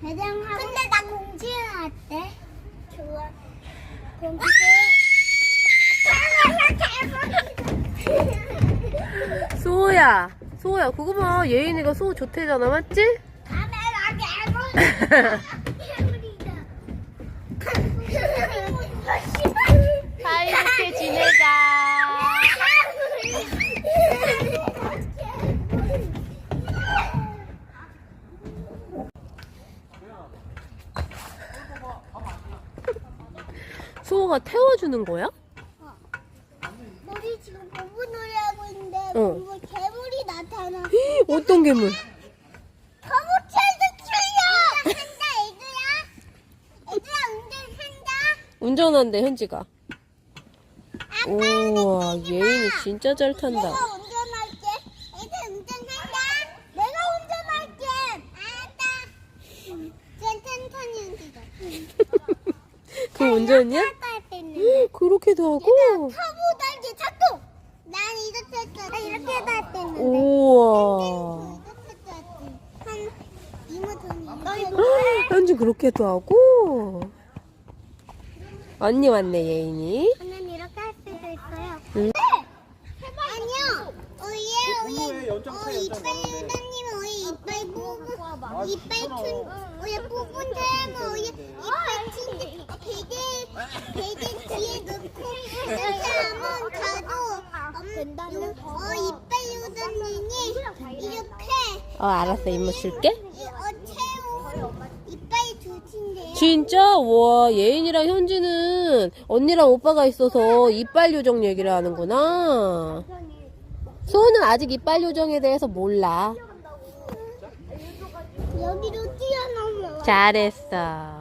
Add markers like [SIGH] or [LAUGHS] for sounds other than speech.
대장하고. 근데 나 공주는 어때? 좋아. 공주. 소야, 소야, 그거 봐. 예인이가 소 좋대잖아, 맞지? 카메라 개구 [LAUGHS] 소가 태워주는 거야? 우리 지금 공부 놀이하고 있는데 어. 공부 괴물이 나타나. 어떤 괴물? 거북살도 출려! 한다 애들아. 애들아 운전한다. 운전한대, 현지가. 우와, 예인이 진짜 잘 탄다. 내가 운전할게. 애들 운전한다. 내가 운전할게. 알았다. 응. [LAUGHS] 전 천천히 움직여. 그 운전이야? 할 때는. 그렇게도 하고? 타보 달기 작동. 난 이렇게 했어. 나 이렇게 해도 할 때는. 우와. 현지 [GASPS] 그렇게도 하고? 언니 왔네, 예인이. 저는 이렇게 할 수도 있어요. 응. 아니요. 어예 어예. 어 이빨 유다님 어예 이빨 부분 이빨 춘 어예 부분 잘하면 어예 이빨 춘 베개 베개 뒤에 넣고 이렇게 하면 가도 어 이빨 유다님이 이렇게 어, 알았어. 이모 줄게. 이- 어 채우 이빨 주신대요. 진짜? 와, 예인이랑 현지는 언니랑 오빠가 있어서 이빨 요정 얘기를 하는구나. 소는 아직 이빨 요정에 대해서 몰라. 여기로 뛰어넘어. 잘했어.